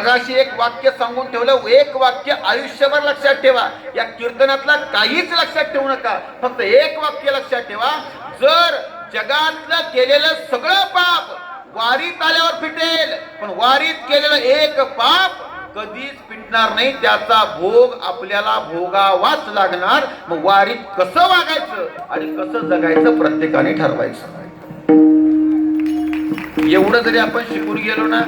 मगाशी एक वाक्य सांगून ठेवलं एक वाक्य आयुष्यभर लक्षात ठेवा. या कीर्तनातला काहीच लक्षात ठेवू नका. फक्त एक वाक्य लक्षात ठेवा. जर जगातलं केलेलं सगळं पाप वारीत आल्यावर फिटेल पण वारीत केलेलं एक पाप कधीच फिटणार नाही. त्याचा भोग आपल्याला भोगावाच लागणार. मग वारीत कसं वागायचं आणि कसं जगायचं प्रत्येकाने ठरवायचं. एवढं जरी आपण शिकून गेलो ना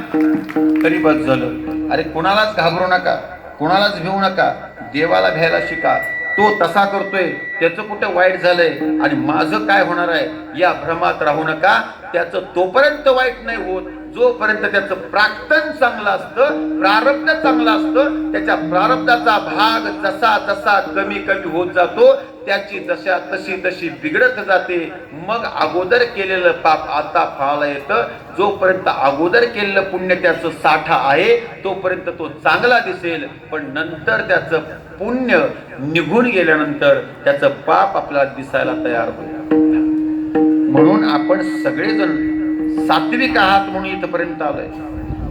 तरी बस झालं. अरे कुणालाच घाबरू नका कुणालाच भिवू नका. देवाला भ्यायला शिका. तो तसा करतोय त्याचं कुठं वाईट झालंय? आणि माझं काय होणार आहे? या भ्रमात राहू नका. त्याचं तोपर्यंत वाईट नाही होत. जोपर्यंत त्याचं प्राक्तन चांगलं असतं प्रारब्ध चांगलं असतं त्याच्या प्रारब्धाचा भाग जसा जसा कमी कमी होत जातो त्याची जशा तशी तशी बिघडत जाते. मग अगोदर केलेलं पाप आता फळाला येतं. जोपर्यंत अगोदर केलेलं पुण्य त्याचं साठा आहे तोपर्यंत तो चांगला दिसेल. पण नंतर त्याचं पुण्य निघून गेल्यानंतर त्याचं पाप आपल्याला दिसायला तयार होईल. म्हणून आपण सगळेजण सात्विक आहात म्हणून इथपर्यंत आलोय.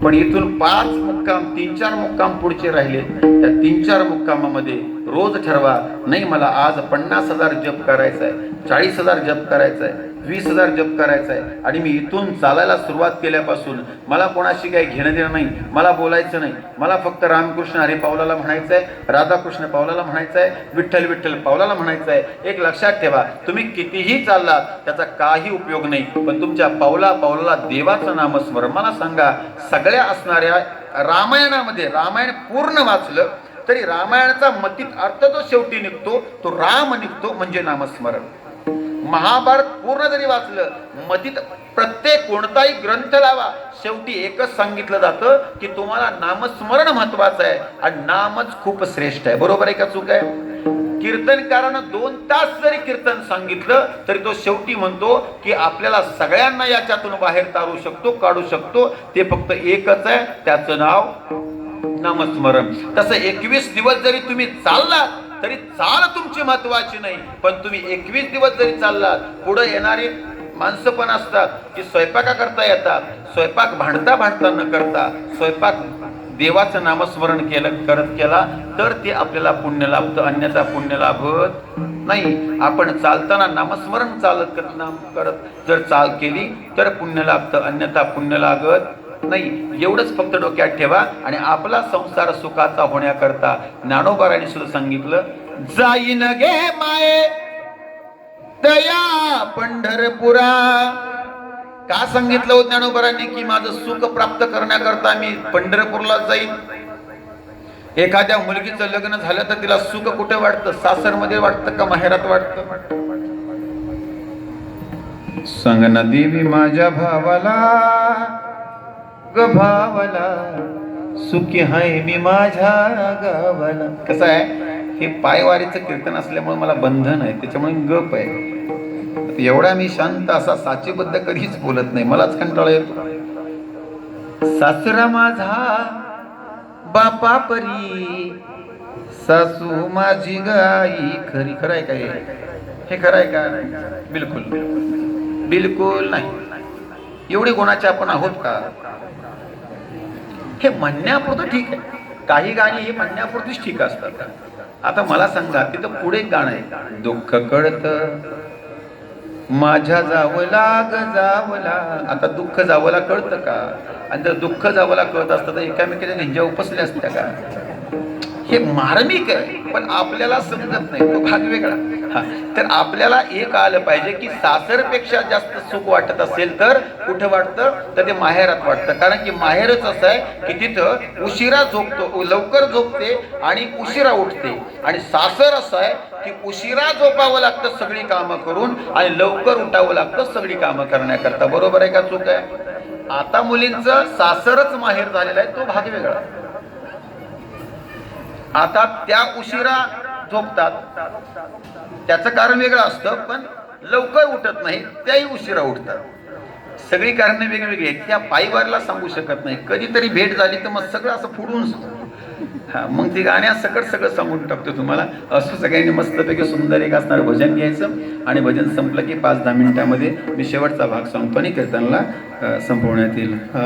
पण इथून पाच मुक्काम तीन चार मुक्काम पुढचे राहिले. त्या तीन चार मुक्कामामध्ये रोज ठरवा. नाही मला आज पन्नास हजार जप करायचा आहे चाळीस हजार जप करायचा आहे वीस हजार जप करायचा आहे आणि मी इथून चालायला सुरुवात केल्यापासून मला कोणाशी काही घेणं देणं नाही मला बोलायचं नाही. मला फक्त रामकृष्ण हरे पावलाला म्हणायचं आहे राधाकृष्ण पावलाला म्हणायचं आहे विठ्ठल विठ्ठल पावलाला म्हणायचं आहे एक लक्षात ठेवा तुम्ही कितीही चाललात त्याचा काही उपयोग नाही. पण तुमच्या पावला पावलाला देवाचं नामस्मरण मला सांगा. सगळ्या असणाऱ्या रामायणामध्ये रामायण पूर्ण वाचलं तरी रामायणाचा मतीत अर्थ जो शेवटी निघतो तो राम निघतो म्हणजे नामस्मरण. महाभारत पूर्ण जरी वाचलं मतीत प्रत्येक कोणताही ग्रंथ लावा शेवटी एकच सांगितलं जातं की तुम्हाला नामस्मरण महत्वाचं आहे आणि नामच खूप श्रेष्ठ आहे. बरोबर आहे का चूक आहे? कीर्तनकारानं दोन तास जरी कीर्तन सांगितलं तरी तो शेवटी म्हणतो की आपल्याला सगळ्यांना याच्यातून बाहेर तारू शकतो काढू शकतो. ते फक्त एकच आहे त्याचं नाव नामस्मरण. तसं एकवीस दिवस जरी तुम्ही चालला तरी चाल तुमची महत्वाची नाही. पण तुम्ही एकवीस दिवस जरी चाललात पुढे येणारी माणसं पण असतात की स्वयंपाका करता येतात. स्वयंपाक भांडता भांडता न करता स्वयंपाक देवाचं नामस्मरण केलं करत केला तर ते आपल्याला पुण्य लाभतं. अन्यथा पुण्य लाभत नाही. आपण चालताना नामस्मरण चालत करत नाम करत जर चाल केली तर पुण्य लाभतं. अन्यथा पुण्य लागत नाही एवढंच फक्त डोक्यात ठेवा आणि आपला संसार सुखाचा होण्याकरता ज्ञानोबाराने सुद्धा सांगितलं जाईन गे माये दया पंढरपुरा. का सांगितलं हो की माझं सुख प्राप्त करण्याकरता मी पंढरपूरला जाईन? एखाद्या मुलगीचं लग्न झालं तर तिला सुख कुठे वाटतं? सासरमध्ये वाटतं का माहेरात वाटतं? संगना देवी माझ्या भावाला ग भावाला सुखी हाय मी माझ्या गावाला. कसं आहे? हे पायवारीचं कीर्तन असल्यामुळे मला बंधन आहे त्याच्यामुळे गप आहे. एवढा मी शांत असा साचेबद्ध कधीच बोलत नाही मलाच कंटाळा येतो. सासरा माझा बापा परी सासू माझी गाई खरी खरंय काय हे? खरंय का? बिलकुल. बिलकुल नाही. एवढे गुणाचे आपण आहोत का? हे म्हणण्यापुरतं ठीक आहे. काही गाणी हे म्हणण्यापुरतीच ठीक असतात. आता मला सांगा तिथं पुढे एक गाणं आहे. दुःख कळत माझ्या जावला ग जावला आता दुःख जावला कळतं का? आणि जर दुःख जावला कळत असतं तर एकामेकीच्या नेंज्या उपसल्या असत्या का? हे मार्मिक आहे पण आपल्याला समजत नाही. तो भाग वेगळा. तर आपल्याला एक आलं पाहिजे की सासरपेक्षा जास्त सुख वाटत असेल तर कुठं वाटतं? तर ते माहेरात वाटतं. कारण की माहेरच असं आहे की तिथं उशिरा झोपतो लवकर झोपते आणि उशिरा उठते. आणि सासर असं आहे की उशिरा झोपावं लागतं सगळी कामं करून आणि लवकर उठावं लागतं सगळी कामं करण्याकरता. बरोबर आहे का चूक आहे? आता मुलींचं सासरच माहेर झालेलं आहे तो भाग वेगळा. आता त्या उशिरा झोपतात. त्याचं कारण वेगळं असतं पण लवकर उठत नाही त्याही उशिरा उठतात. सगळी कारणं वेगवेगळी आहेत. त्या पायवारला सांगू शकत नाही. कधीतरी भेट झाली तर मग सगळं असं फुडून हा मग ती गाण्या सकट सगळं सांगून टाकतो तुम्हाला. असं सगळ्यांनी मस्तपैकी सुंदर एक असणारं भजन घ्यायचं आणि भजन संपलं की पाच दहा मिनिटामध्ये मी शेवटचा भाग सांगतो आणि कीर्तनला संपवण्यात येईल.